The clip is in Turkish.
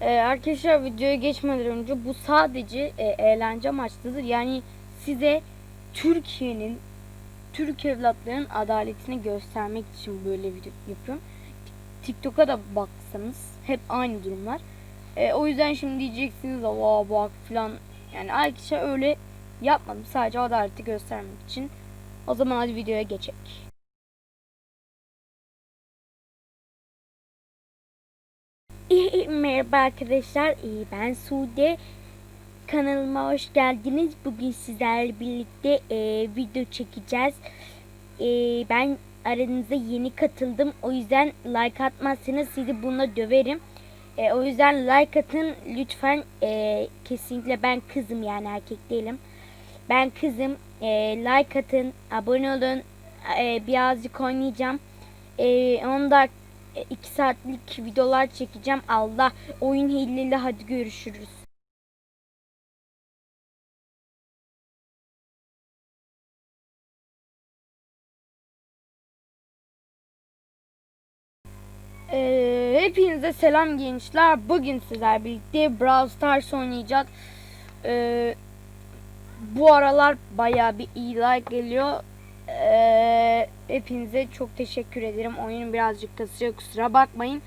Ee, arkadaşlar videoya geçmeden önce bu sadece e, eğlence amaçlıdır. Yani size Türkiye'nin Türk evlatlarının adaletini göstermek için böyle video yapıyorum. TikTok'a da baksanız hep aynı durumlar. E, o yüzden şimdi diyeceksiniz ava bak filan. Yani arkadaşlar öyle yapmadım. Sadece adaleti göstermek için. O zaman hadi videoya geçelim. Merhaba arkadaşlar, ben Sude. Kanalıma hoş geldiniz. Bugün sizlerle birlikte e, video çekeceğiz. E, ben aranıza yeni katıldım. O yüzden like atmazsanız sizi bununla döverim. E, o yüzden like atın lütfen. E, kesinlikle ben kızım yani erkek değilim. Ben kızım. E, like atın, abone olun. E, birazcık oynayacağım. E, 10 dakika 2 saatlik videolar çekeceğim. Allah oyun hileli hadi görüşürüz. Ee, hepinize selam gençler. Bugün sizler birlikte Brawl Stars oynayacağız. Ee, bu aralar baya bir iyi like geliyor. Ee, hepinize çok teşekkür ederim. Oyun birazcık kasıyor kusura bakmayın.